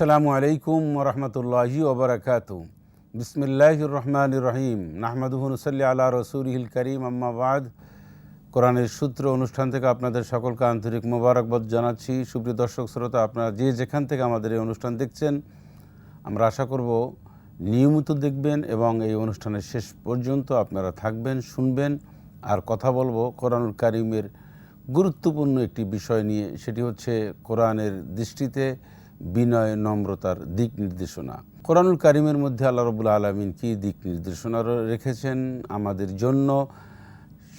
আসসালামু আলাইকুম ওরহমতুল্লাহি ওবরাকাত বিসমিল্লাহ রহমান রহিম। নাহমাদুহন সাল্লি আল্লাহ রসুলহিল করিম। আম্মাবাদ কোরআনের সূত্র অনুষ্ঠান থেকে আপনাদের সকলকে আন্তরিক মোবারকবাদ জানাচ্ছি। সুপ্রিয় দর্শক, শ্রোতা, আপনারা যে যেখান থেকে আমাদের এই অনুষ্ঠান দেখছেন, আমরা আশা করব নিয়মিত দেখবেন এবং এই অনুষ্ঠানের শেষ পর্যন্ত আপনারা থাকবেন, শুনবেন। আর কথা বলব কোরআনুল কারিমের গুরুত্বপূর্ণ একটি বিষয় নিয়ে। সেটি হচ্ছে কোরআনের দৃষ্টিতে বিনয় নম্রতার দিক নির্দেশনা। কোরআনুল কারিমের মধ্যে আল্লাহ রবুল্লা আলমিন কী দিক নির্দেশনা রেখেছেন আমাদের জন্য?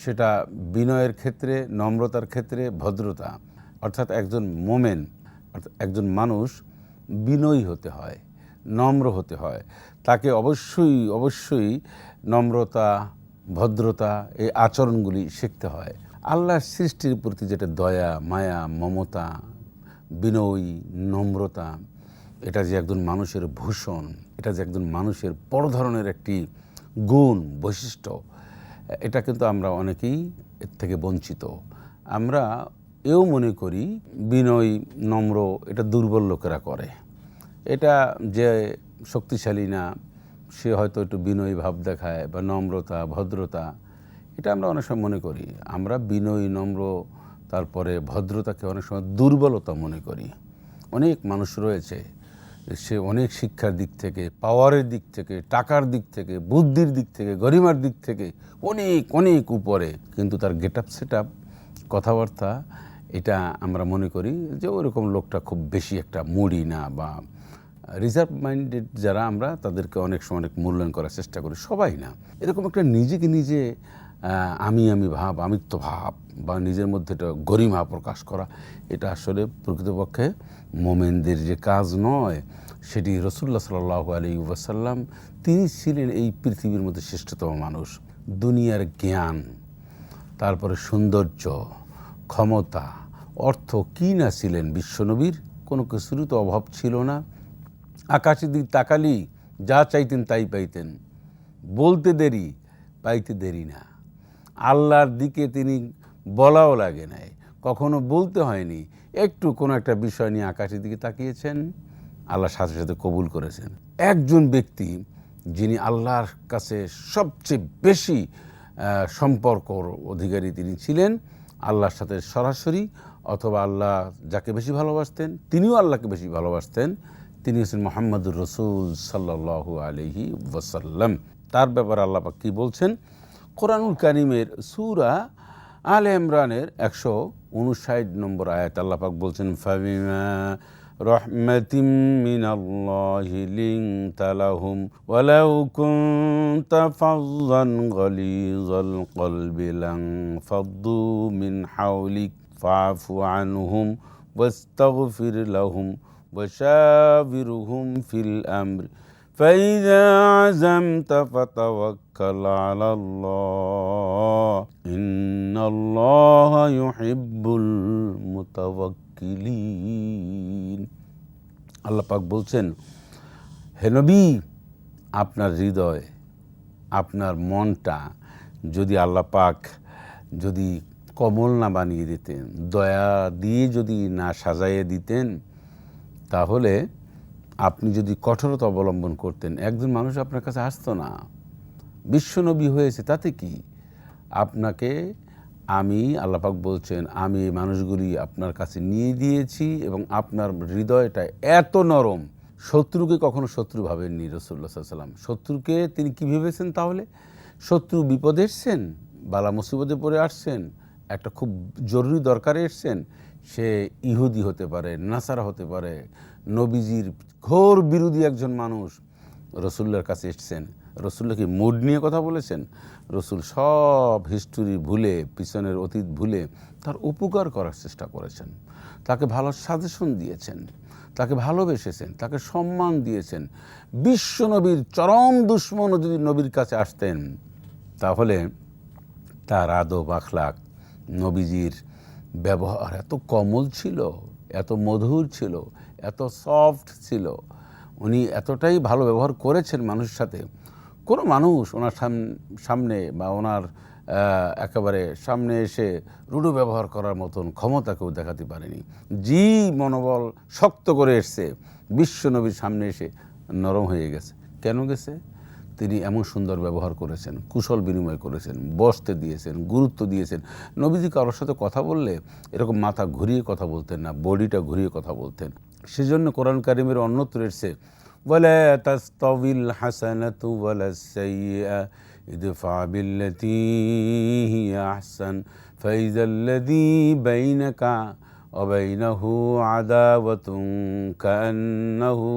সেটা বিনয়ের ক্ষেত্রে, নম্রতার ক্ষেত্রে, ভদ্রতা। অর্থাৎ একজন মোমেন, অর্থাৎ একজন মানুষ বিনয়ী হতে হয়, নম্র হতে হয়। তাকে অবশ্যই অবশ্যই নম্রতা, ভদ্রতা এই আচরণগুলি শিখতে হয়। আল্লাহর সৃষ্টির প্রতি যেটা দয়া, মায়া, মমতা বিনয়ী, নম্রতা, এটা যে একজন মানুষের ভূষণ, এটা যে একজন মানুষের বড় ধরনের একটি গুণ, বৈশিষ্ট্য, এটা কিন্তু আমরা অনেকেই এর থেকে বঞ্চিত। আমরা এও মনে করি বিনয়, নম্র, এটা দুর্বল লোকেরা করে। এটা যে শক্তিশালী না, সে হয়তো একটু বিনয়ী ভাব দেখায় বা নম্রতা, ভদ্রতা, এটা আমরা অনেক সময় মনে করি। আমরা বিনয়ী, নম্র তারপরে ভদ্রতাকে অনেক সময় দুর্বলতা মনে করি। অনেক মানুষ রয়েছে, সে অনেক শিক্ষার দিক থেকে, পাওয়ারের দিক থেকে, টাকার দিক থেকে, বুদ্ধির দিক থেকে, গরিমার দিক থেকে অনেক অনেক উপরে। কিন্তু তার গেট আপ সেট আপ কথাবার্তা, এটা আমরা মনে করি যে ওরকম লোকটা খুব বেশি একটা মুড়ি না বা রিজার্ভ মাইন্ডেড যারা আমরা তাদেরকে অনেক সময় অনেক মূল্যায়ন করার চেষ্টা করি, সবাই না। এরকম একটা নিজেকে নিজে আমি আমি ভাব, আমিত্ব ভাব বা নিজের মধ্যে এটা গরিমা প্রকাশ করা, এটা আসলে প্রকৃতপক্ষে মোমেনদের যে কাজ নয়, সেটি রসুল্লাহ সাল্লাহ আলী ওয়াসাল্লাম, তিনি ছিলেন এই পৃথিবীর মধ্যে শ্রেষ্ঠতম মানুষ। দুনিয়ার জ্ঞান, তারপরে সৌন্দর্য, ক্ষমতা, অর্থ কী না ছিলেন বিশ্বনবীর, কোনো কিছুরই তো অভাব ছিল না। আকাশের দিক তাকালি যা চাইতেন তাই পাইতেন। বলতে দেরি, পাইতে দেরি না। আল্লাহর দিকে তিনি বলাও লাগে নাই। কখনো বলতে হয়নি। একটু কোনো একটা বিষয় নিয়ে আকাশের দিকে তাকিয়েছেন। আল্লাহর সাথে সাথে কবুল করেছেন। একজন ব্যক্তি যিনি আল্লাহর কাছে সবচেয়ে বেশি সম্পর্কর অধিকারী তিনি ছিলেন। আল্লাহর সাথে সরাসরি অথবা আল্লাহ যাকে বেশি ভালোবাসতেন, তিনিও আল্লাহকে বেশি ভালোবাসতেন। তিনি হচ্ছেন মোহাম্মদুর রসুল সাল্লাহ আলহি ওয়াসাল্লাম। তার ব্যাপারে আল্লাহ কী বলছেন? কোরআনুল কারিমের সুরা আল ইমরানের একশো উনষাট নম্বর আয়াত আল্লাপাক বলছেন ফাবিমা رحمة من الله لنت لهم ولو كنت فظا غليظ القلب لانفضوا من حولك فاعف عنهم واستغفر لهم وشاورهم في الأمر فإذا عزمت فتوكل على الله إن الله يحب المتوكلين আল্লাহ পাক বলছেন হে নবী আপনার হৃদয় আপনার মনটা যদি আল্লাহ পাক যদি কমল না বানিয়ে দিতেন দয়া দিয়ে যদি না সাজাইয়ে দিতেন তাহলে আপনি যদি কঠোরতা অবলম্বন করতেন, একজন মানুষ আপনার কাছে আসতো না। বিশ্বনবী হয়েছে, তাতে কি? আপনাকে আমি আল্লাপাক বলছেন, আমি এই মানুষগুলি আপনার কাছে নিয়ে দিয়েছি এবং আপনার হৃদয়টা এত নরম। শত্রুকে কখনো শত্রু ভাবেননি রসুল্লা সাল্লাম শত্রুকে তিনি কী ভেবেছেন তাহলে? শত্রু বিপদে এসছেন, বালা মুসিবতে পড়ে আসছেন, একটা খুব জরুরি দরকারে এসছেন। সে ইহুদি হতে পারে, নাসারা হতে পারে নবীজির ঘোর বিরোধী একজন মানুষ রসুল্লার কাছে এসছেন। রসুল্লা কি মুড নিয়ে কথা বলেছেন? রসুল সব হিস্টোরি ভুলে, পিছনের অতীত ভুলে তার উপকার করার চেষ্টা করেছেন। তাকে ভালো সাজেশন দিয়েছেন, তাকে ভালোবেসেছেন, তাকে সম্মান দিয়েছেন। বিশ্ব নবীর চরম দুশ্মনও যদি নবীর কাছে আসতেন, তাহলে তার আদব আখলাক নবীজির ব্যবহার এত কমল ছিল, এত মধুর ছিল এত সফট ছিল। উনি এতটাই ভালো ব্যবহার করেছেন মানুষের সাথে। কোনো মানুষ ওনার সামনে বা ওনার একেবারে সামনে এসে রুডু ব্যবহার করার মতন ক্ষমতা কেউ দেখাতে পারেনি। জি মনোবল শক্ত করে এসছে। বিশ্ব নবীর সামনে এসে নরম হয়ে গেছে। কেন গেছে? তিনি এমন সুন্দর ব্যবহার করেছেন, কুশল বিনিময় করেছেন, বসতে দিয়েছেন, গুরুত্ব দিয়েছেন। নবীজি কারোর সাথে কথা বললে এরকম মাথা ঘুরিয়ে কথা বলতেন না, বডিটা ঘুরিয়ে কথা বলতেন। সেজন্য কোরআন কারিমের অন্যত্র এসছে বলে তাস্তাবিল হাসানাতু ওয়ালা সাইয়্যা, ইদফা বিল্লাতি হিয়া আহসান ফাইযাল্লাযী বাইনাকা ওয়া বাইনাহু আদাওয়াতুন কান্নাহু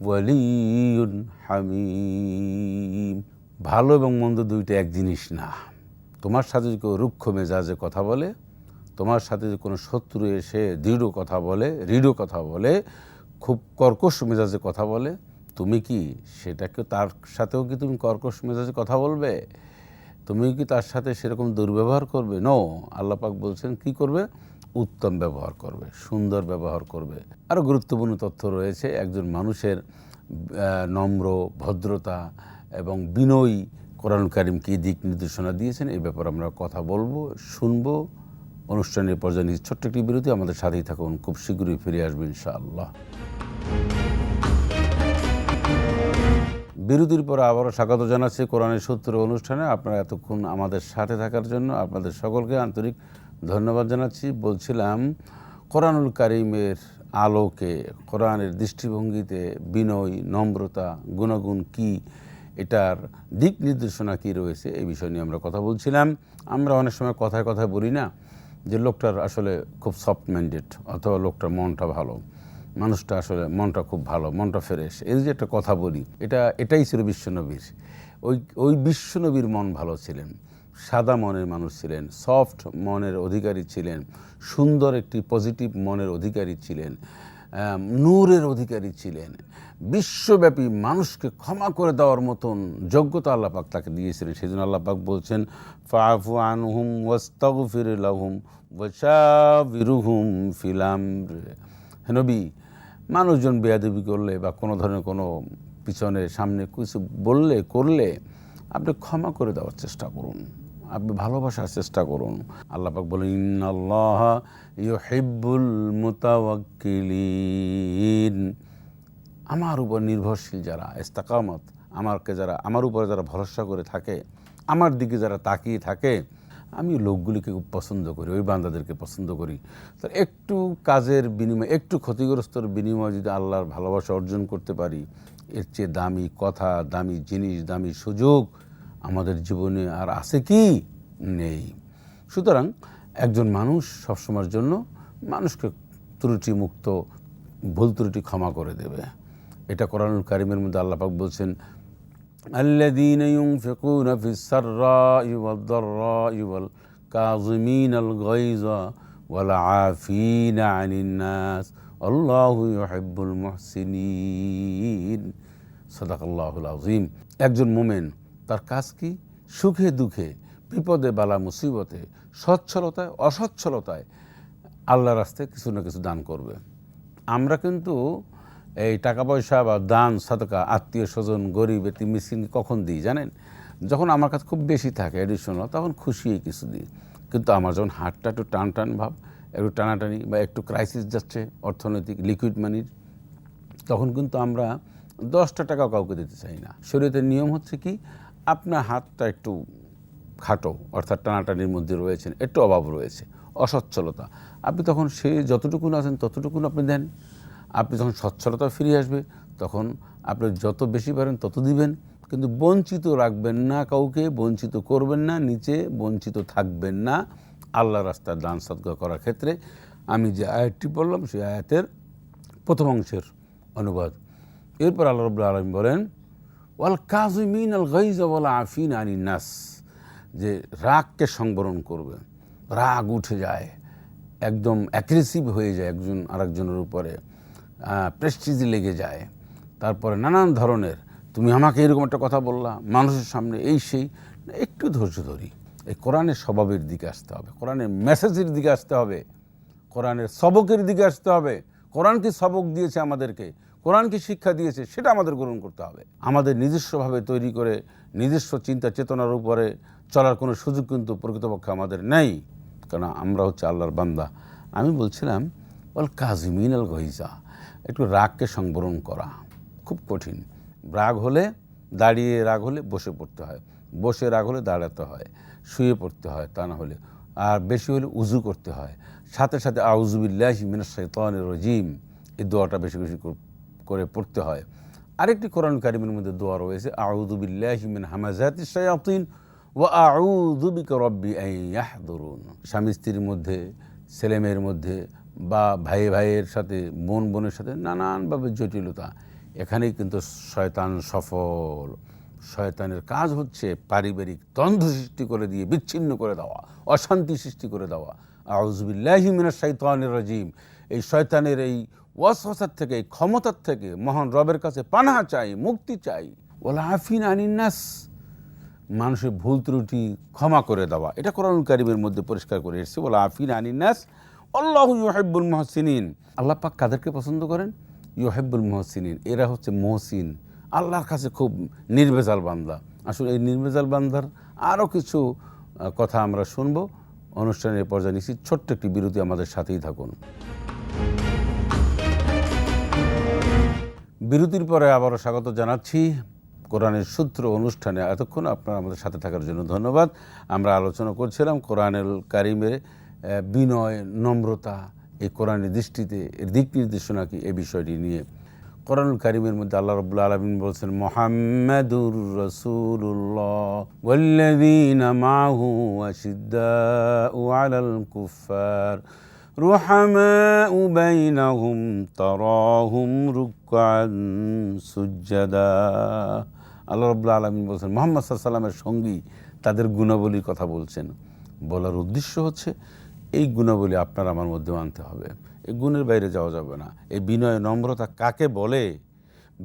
ওয়ালিয়ুন হামিম। ভালো এবং মন্দ দুইটা এক জিনিস না। তোমার সাথে কেউ রুক্ষ মেজাজে কথা বলে তোমার সাথে যদি কোনো শত্রু এসে দৃঢ় কথা বলে, দৃঢ় কথা বলে, খুব কর্কশ মেজাজে কথা বলে, তুমি কি সেটাকে তার সাথেও কি তুমি কর্কশ মেজাজে কথা বলবে? তুমি কি তার সাথে সেরকম দুর্ব্যবহার করবে? নো আল্লাপাক বলছেন, কি করবে? উত্তম ব্যবহার করবে, সুন্দর ব্যবহার করবে। আরও গুরুত্বপূর্ণ তথ্য রয়েছে, একজন মানুষের নম্র, ভদ্রতা এবং বিনয়ী কোরআন কারিম কী দিক নির্দেশনা দিয়েছেন এই ব্যাপারে আমরা কথা বলব, শুনব। অনুষ্ঠানের পর্যায়ে নিজ ছোট্ট একটি বিরতি, আমাদের সাথেই থাকুন, খুব শীঘ্রই ফিরে আসবে ইনশাআল্লাহ। বিরতির পর আবারও স্বাগত জানাচ্ছি কোরআনের সূত্র অনুষ্ঠানে। আপনারা এতক্ষণ আমাদের সাথে থাকার জন্য আপনাদের সকলকে আন্তরিক ধন্যবাদ জানাচ্ছি। বলছিলাম, কোরআনুল কারিমের আলোকে, কোরআনের দৃষ্টিভঙ্গিতে বিনয়, নম্রতা, গুণগুণ কি, এটার দিক নির্দেশনা কী রয়েছে, এই বিষয় নিয়ে আমরা কথা বলছিলাম। আমরা অনেক সময় কথায় কথায় বলি না যে লোকটার আসলে খুব সফট মাইন্ডেড অথবা লোকটার মনটা ভালো। মানুষটা আসলে মনটা খুব ভালো, মনটা ফ্রেশ এই যে একটা কথা বলি, এটা, এটাই ছিল বিশ্বনবীর। ওই ওই বিশ্বনবীর মন ভালো ছিলেন, সাদা মনের মানুষ ছিলেন সফট মনের অধিকারী ছিলেন, সুন্দর একটি পজিটিভ মনের অধিকারী ছিলেন। নূরের অধিকারী ছিলেন। বিশ্বব্যাপী মানুষকে ক্ষমা করে দেওয়ার মতন যোগ্যতা আল্লাপাক তাকে দিয়েছিলেন। সেই জন্য আল্লাপাক বলছেন ফাফু আনহুম ওয়াস্তাগফির লাহুম ওয়াশাবিরুহুম ফিল আমর। হে নবী, মানুষজন বেয়াদবি করলে বা কোনো ধরনের কোনো পিছনে সামনে কিছু বললে, করলে আপনি ক্ষমা করে দেওয়ার চেষ্টা করুন। আপনি ভালোবাসার চেষ্টা করুন। আল্লাহ পাক বলেন, ইন্নাল্লাহ ইউহিব্বুল মুতাওয়াক্কিলিন। আমার উপর নির্ভরশীল যারা, ইস্তাকামত আমাকে যারা, আমার উপরে যারা ভরসা করে থাকে, আমার দিকে যারা তাকিয়ে থাকে, আমি লোকগুলিকে খুব পছন্দ করি, ওই বান্দাদেরকে পছন্দ করি। তো একটু কাজের বিনিময়ে, একটু ক্ষতিগ্রস্তর বিনিময়ে যদি আল্লাহর ভালোবাসা অর্জন করতে পারি, এর চেয়ে দামি কথা, দামি জিনিস, দামি সুযোগ আমাদের জীবনে আর আছে কি নেই সুতরাং একজন মানুষ সবসময়ের জন্য মানুষকে ত্রুটি মুক্ত ভুল ত্রুটি ক্ষমা করে দেবে এটা কোরআনুল কারিমের মধ্যে আল্লাপাক বলছেন الذين ينفقون في السراء والضراء والكاظمين الغيظ والعافين عن الناس والله يحب المحسنين صدق الله العظيم একজন মোমেন তার কাজ কি? সুখে দুঃখে, বিপদে বালা মুসিবতে, সচ্ছলতায়, অসচ্ছলতায় আল্লাহ রাস্তায় কিছু না কিছু দান করবে। আমরা কিন্তু এই টাকা পয়সা বা দান, সাদকা আত্মীয় স্বজন গরিব, এটি মিসকিন কখন দিই, জানেন? যখন আমার কাছে খুব বেশি থাকে অ্যাডিশনাল তখন খুশি কিছু দিই। কিন্তু আমার যখন হাতটা একটু টান টান ভাব, একটু টানাটানি বা একটু ক্রাইসিস যাচ্ছে, অর্থনৈতিক লিকুইড মানির তখন কিন্তু আমরা দশটা টাকা কাউকে দিতে চাই না। শরীরের নিয়ম হচ্ছে কি? আপনার হাতটা একটু খাটো, অর্থাৎ টানাটানির মধ্যে রয়েছেন, একটু অভাব রয়েছে, অসচ্ছলতা। আপনি তখন সে যতটুকুন আছেন, ততটুকুন আপনি দেন। আপনি যখন সচ্ছলতা ফিরে আসবে, তখন আপনি যত বেশি পারেন তত দিবেন। কিন্তু বঞ্চিত রাখবেন না কাউকে, বঞ্চিত করবেন না, নিচে বঞ্চিত থাকবেন না। আল্লাহ রাস্তার দান সদ্গা করার ক্ষেত্রে আমি যে আয়াতটি বললাম সেই আয়াতের প্রথম অংশের অনুবাদ। এরপর আল্লাহ রবুল্লা আলম বলেন ওয়াল কাজমিন আল গাইজ ওয়াল আফিন আনি নাস যে রাগকে সংবরণ করবে। রাগ উঠে যায়, একদম অ্যাগ্রেসিভ হয়ে যায় একজন আরেকজনের উপরে প্রেস্টিজ লেগে যায়। তারপরে নানান ধরনের, তুমি আমাকে এরকম একটা কথা বললা, মানুষের সামনে এই সেই, একটু ধৈর্য ধরি। এই কোরআনের স্বভাবের দিকে আসতে হবে, কোরআনের মেসেজের দিকে আসতে হবে, কোরআনের সবকের দিকে আসতে হবে। কোরআন কি সবক দিয়েছে আমাদেরকে? কোরআন কি শিক্ষা দিয়েছে, সেটা আমাদের গ্রহণ করতে হবে। আমাদের নিজস্বভাবে তৈরি করে, নিজস্ব চিন্তা চেতনার উপরে চলার কোনো সুযোগ কিন্তু প্রকৃতপক্ষে আমাদের নেই। কারণ আমরা হচ্ছে আল্লাহর বান্দা। আমি বলছিলাম ওল কাজমিন আল গহিজা একটু রাগকে সংবরণ করা খুব কঠিন। রাগ হলে দাঁড়িয়ে, রাগ হলে বসে পড়তে হয়। বসে রাগ হলে দাঁড়াতে হয়, শুয়ে পড়তে হয় তা না হলে। আর বেশি হলে উজু করতে হয়। সাথে সাথে আউজুবিল্লাহ মিনা শৈতানের রজিম। এই দোয়াটা বেশি বেশি কর- পড়তে হয়। আরেকটি কোরআন কারিমের মধ্যে দোয়া রয়েছে আউদুবিল্লাহ মিন হামাজাতি শায়াতিন ও আউদুবিক রব্বি আই ইয়াহদুরুন। স্বামী স্ত্রীর মধ্যে ছেলেমেয়ের মধ্যে বা ভাই ভাইয়ের সাথে, বোন বোনের সাথে নানানভাবে জটিলতা। এখানেই কিন্তু শয়তান সফল। শয়তানের কাজ হচ্ছে পারিবারিক দ্বন্দ্ব সৃষ্টি করে দিয়ে, বিচ্ছিন্ন করে দেওয়া, অশান্তি সৃষ্টি করে দেওয়া। আউজবিল্লাহি মিনাশ শাইতানির রাজিম। এই শয়তানের এই ওয়াসওয়াসার থেকে, ক্ষমতার থেকে মহান রবের কাছে পানাহা চাই, মুক্তি চাই। ওলা আফিন আনিনাস মানুষের ভুল ত্রুটি ক্ষমা করে দেওয়া। এটা কোরআন কারিমের মধ্যে পরিষ্কার করে এসেছে বলে আফিন আনিনাস আল্লাহ ইউহেব্বুল মহসিনিন। আল্লাহ পাক কাদেরকে পছন্দ করেন? ইউহেব্বুল মহসিনিন। এরা হচ্ছে মহসিন। আল্লাহর কাছে খুব নির্ভেজাল বান্দা। আসলে এই নির্ভেজাল বান্দার আরও কিছু কথা আমরা শুনব। অনুষ্ঠানের পর্যায়ে নিচ্ছি ছোট্ট একটি বিরতি আমাদের সাথেই থাকুন। বিরতির পরে আবারও স্বাগত জানাচ্ছি কোরআনের সূত্র অনুষ্ঠানে এতক্ষণ আপনারা আমাদের সাথে থাকার জন্য ধন্যবাদ আমরা আলোচনা করছিলাম কোরআনুল কারিমের আহ, বিনয় নম্রতা এই কোরআনের দৃষ্টিতে এর দিক নির্দেশনা কি এই বিষয়টি নিয়ে কোরআনুল কারিমের মধ্যে আল্লাহ রবুল্লা আলমিন বলছেন মোহাম্মদুর রসুল্লাহ والذين معه أشداء على الكفار رحماء بينهم تراهم ركعا سجدا আল্লাহ রবুল্লা আলমিন বলছেন মোহাম্মদ সাল্লামের সঙ্গী তাদের গুণাবলীর কথা বলছেন বলার উদ্দেশ্য হচ্ছে এই গুণাবলী আপনার আমার মধ্যে আনতে হবে এই গুণের বাইরে যাওয়া যাবে না এই বিনয় নম্রতা কাকে বলে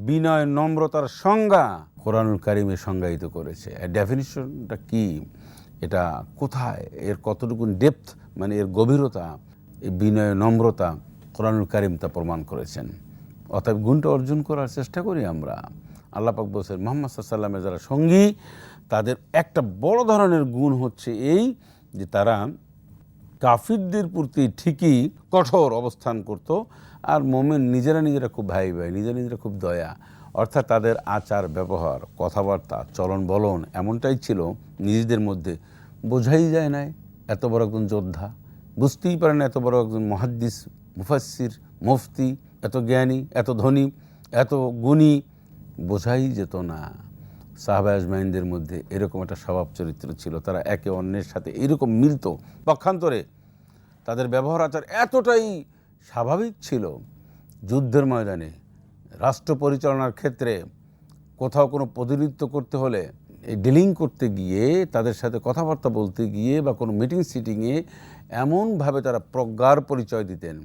বিনয় নম্রতার সংজ্ঞা কোরআনুল কারিমে সংজ্ঞায়িত করেছে এর ডেফিনিশনটা কি এটা কোথায় এর কতটুকু ডেপথ মানে এর গভীরতা এই বিনয় নম্রতা কোরআনুল কারিম তা প্রমাণ করেছেন। অতএব গুণটা অর্জন করার চেষ্টা করি আমরা। আল্লাহ পাক বলছেন, মোহাম্মদ সাল্লামের যারা সঙ্গী, তাদের একটা বড় ধরনের গুণ হচ্ছে এই যে তারা কাফিরদের প্রতি ঠিকই কঠোর অবস্থান করত আর মোমেন নিজেরা নিজেরা খুব ভাই ভাই, নিজেরা নিজেরা খুব দয়া। অর্থাৎ তাদের আচার, ব্যবহার, কথাবার্তা, চলন বলন এমনটাই ছিল, নিজেদের মধ্যে বোঝাই যায় নাই। এত বড় একজন যোদ্ধা বুঝতেই পারে না এত বড় একজন মহাদ্দিস মুফাসির মুফতি, এত জ্ঞানী, এত ধনী, এত গুণী। বোঝাই যেত না। সাহাবা আজমাইনদের মধ্যে এরকম একটা স্বভাব চরিত্র ছিল। তারা একে অন্যের সাথে এরকম মিলত, পক্ষান্তরে। তাদের ব্যবহার আচার এতটাই স্বাভাবিক ছিল যুদ্ধের ময়দানে। রাষ্ট্র পরিচালনার ক্ষেত্রে কোথাও কোনো প্রতিনিধিত্ব করতে হলে ডিলিং করতে গিয়ে, তাদের সাথে কথাবার্তা বলতে গিয়ে বা কোনো মিটিং সিটিংয়ে এমনভাবে তারা প্রজ্ঞার পরিচয় দিতেন।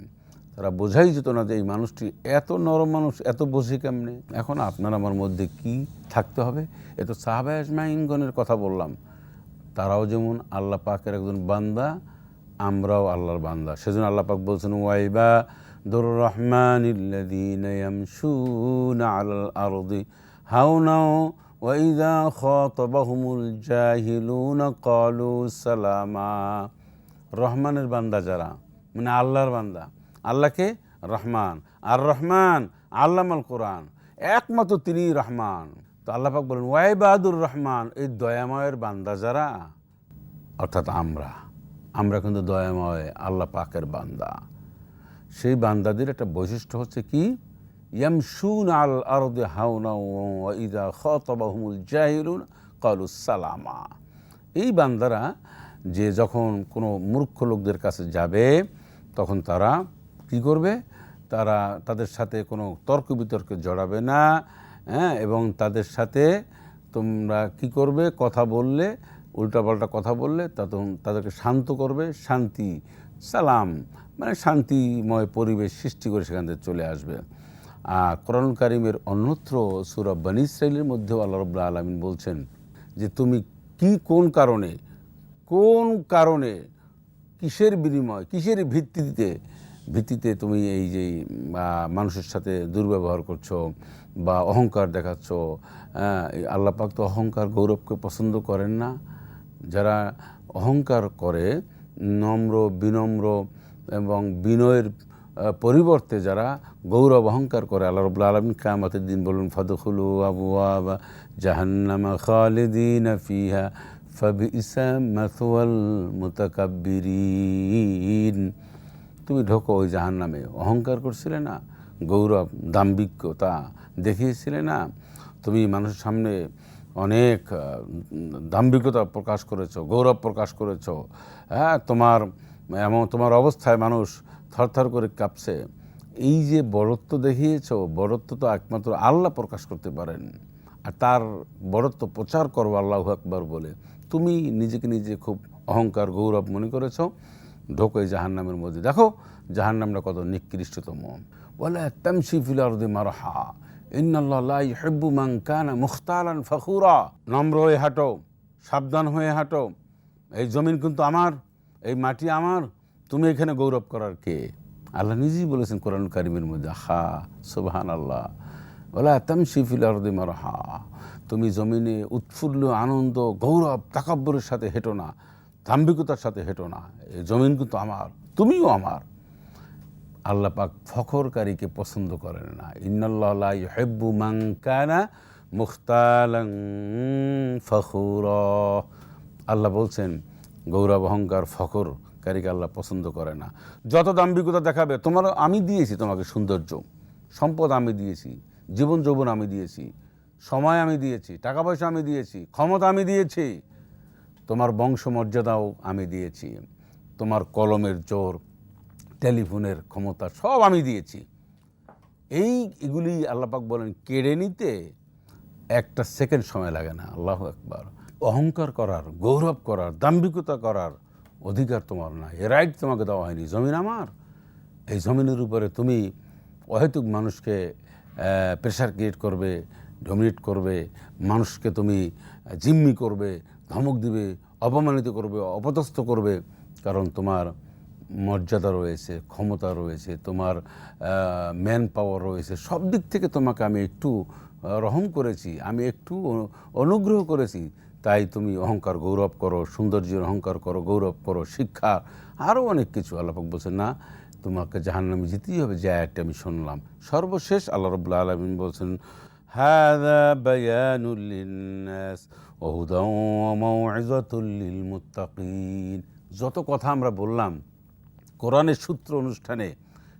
তারা বোঝাই যেত না যে এই মানুষটি এত নরম মানুষ, এত বোঝে কেমনে? এখন আপনার আমার মধ্যে কি থাকতে হবে? এ তো সাহাবা আজমাইনগণের কথা বললাম। তারাও যেমন আল্লাহ পাকের একজন বান্দা, আমরাও আল্লাহর বান্দা। সেজন্য আল্লাহ পাক বলছেন, ওয়াইবা দুর রহমান আলাল আরদি হাউনাও ওয়াইদা খাতাবাহুমুল জাহিলুনা ক্বালু সালামা রহমানের বান্দা যারা মানে আল্লাহর বান্দা, আল্লাহকে রহমান, আর রহমান আল্লামাল কোরআন একমাত্র তিনি রহমান। তো আল্লাহ পাক বলেন ওয়াইবাদুর রহমান এই দয়াময়ের বান্দা যারা, অর্থাৎ আমরা আমরা কিন্তু দয়াময়, আল্লাহ পাকের বান্দা। সেই বান্দাদের একটা বৈশিষ্ট্য হচ্ছে কি? ইয়ামশুন আল আরদে ওয়া ইদা খাতাবাহুমুল জাহিলুন ক্বালুস সালামা। এই বান্দারা যে যখন কোনো মূর্খ লোকদের কাছে যাবে, তখন তারা কি করবে? তারা তাদের সাথে কোনো তর্ক বিতর্কে জড়াবে না হ্যাঁ? এবং তাদের সাথে তোমরা কি করবে? কথা বললে, উল্টাপাল্টা কথা বললে তখন তাদেরকে শান্ত করবে, শান্তি, সালাম মানে শান্তিময় পরিবেশ সৃষ্টি করে সেখান থেকে চলে আসবে। কোরআন কারিমের অন্যত্র সুরব বানী ইসরায়েলের মধ্যেও আল্লাহ রব্লা আলমিন বলছেন যে তুমি কি কোন কারণে কোন কারণে, কিসের বিনিময়, কিসের ভিত্তিতে ভিত্তিতে তুমি এই যে মানুষের সাথে দুর্ব্যবহার করছ বা অহংকার দেখাচ্ছ আল্লাহ তো অহংকার গৌরবকে পছন্দ করেন না। যারা অহংকার করে, নম্র, বিনম্র এবং বিনয়ের পরিবর্তে যারা গৌরব অহংকার করে, আল্লাহ রবুল্লা আলমিন কামাতের দিন বলুন, ফদখুলু আবু আবা জাহান্নামা খালিদিন ফিহা, ফাবিসা মুতাকাব্বিরিন। তুমি ঢোকো ওই জাহান নামে অহংকার করছিলে না, গৌরব দাম্ভিক্যতা দেখিয়েছিলে না। তুমি মানুষের সামনে অনেক দাম্ভিকতা প্রকাশ করেছ, গৌরব প্রকাশ করেছ। হ্যাঁ তোমার এমন তোমার অবস্থায় মানুষ থরথর করে কাঁপছে। এই যে বড়ত্ব দেখিয়েছো বড়ত্ব তো একমাত্র আল্লাহ প্রকাশ করতে পারেন। আর তার বড়ত্ব প্রচার করো আল্লাহ আকবর বলে। তুমি নিজেকে নিজে খুব অহংকার, গৌরব মনে করেছ। ঢোকো জাহান্নামের মধ্যে। দেখো, জাহান্নামটা কত নিকৃষ্টতম। বলে তামসি ফিল আরদি মারহা। ফখুরা। নম্র হয়ে হাঁটো, সাবধান হয়ে হাঁটো। এই জমিন কিন্তু আমার এই মাটি আমার, তুমি এখানে গৌরব করার কে? আল্লাহ নিজেই বলেছেন কোরআন কারিমের মধ্যে, হা সুবহান আল্লাহ বলা তামসি ফিল আরদি হা তুমি জমিনে উৎফুল্ল আনন্দ, গৌরব, তাকাব্বরের সাথে হেঁটো না, দাম্ভিকতার সাথে হেঁটো না, এই জমিন কিন্তু আমার, তুমিও আমার। আল্লাহ পাক ফখরকারীকে পছন্দ করেন না। ইন্নাল্লাহ হেব্বু মাংকানা মুখতালাং ফখুর। আল্লাহ বলছেন গৌরব অহংকার ফখরকারীকে আল্লাহ পছন্দ করে না। যত দাম্ভিকতা দেখাবে তোমার আমি দিয়েছি তোমাকে সৌন্দর্য। সম্পদ আমি দিয়েছি, জীবন যৌবন আমি দিয়েছি, সময় আমি দিয়েছি, টাকা পয়সা আমি দিয়েছি, ক্ষমতা আমি দিয়েছি। তোমার বংশমর্যাদাও আমি দিয়েছি। তোমার কলমের জোর, টেলিফোনের ক্ষমতা সব আমি দিয়েছি। এই এগুলি আল্লাপাক বলেন, কেড়ে নিতে একটা সেকেন্ড সময় লাগে না। আল্লাহ একবার অহংকার করার, গৌরব করার, দাম্ভিকতা করার অধিকার তোমার না এ রাইট তোমাকে দেওয়া হয়নি। জমিন আমার। এই জমিনের উপরে তুমি অহেতুক মানুষকে প্রেশার ক্রিয়েট করবে ডমিনেট করবে, মানুষকে তুমি জিম্মি করবে, ধমক দিবে, অপমানিত করবে, অপদস্থ করবে, কারণ তোমার মর্যাদা রয়েছে, ক্ষমতা রয়েছে, তোমার ম্যান পাওয়ার রয়েছে। সব দিক থেকে তোমাকে আমি একটু রহম করেছি, আমি একটু অনুগ্রহ করেছি। তাই তুমি অহংকার গৌরব করো সৌন্দর্যের অহংকার করো গৌরব করো শিক্ষা আরও অনেক কিছু আল্লাপাক বলছেন না তোমাকে জাহান্নামে যেতেই হবে যে আয়াতটা আমি শুনলাম সর্বশেষ আল্লাহ রবুল্লা আলমিন বলছেন هذا بيان للناس وهدى وموعظة للمتقين যত কথা আমরা বললাম কোরআনের সূত্র অনুষ্ঠানে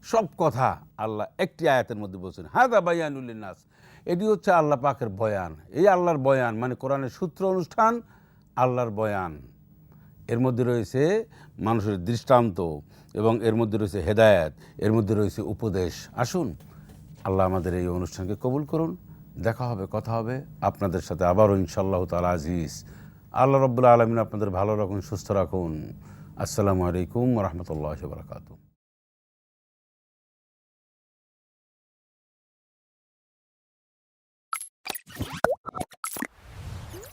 সব কথা আল্লাহ একটি আয়াতের মধ্যে বলছেন হাদা বায়ানুল্লিন নাস এটি হচ্ছে আল্লাহ পাকের বয়ান। এই আল্লাহর বয়ান মানে কোরআনের সূত্র অনুষ্ঠান, আল্লাহর বয়ান। এর মধ্যে রয়েছে মানুষের দৃষ্টান্ত এবং এর মধ্যে রয়েছে হেদায়েত, এর মধ্যে রয়েছে উপদেশ। আসুন, আল্লাহ আমাদের এই অনুষ্ঠানকে কবুল করুন। দেখা হবে, কথা হবে। আপনাদের সাথে আবারও ইনশাল্লাহ তাল আজিজ। আল্লাহ রব্বুল্লা আলমিন আপনাদের ভালো রাখুন, সুস্থ রাখুন। আসসালামু আলাইকুম রহমতুল্লাহ বারকাতুহ।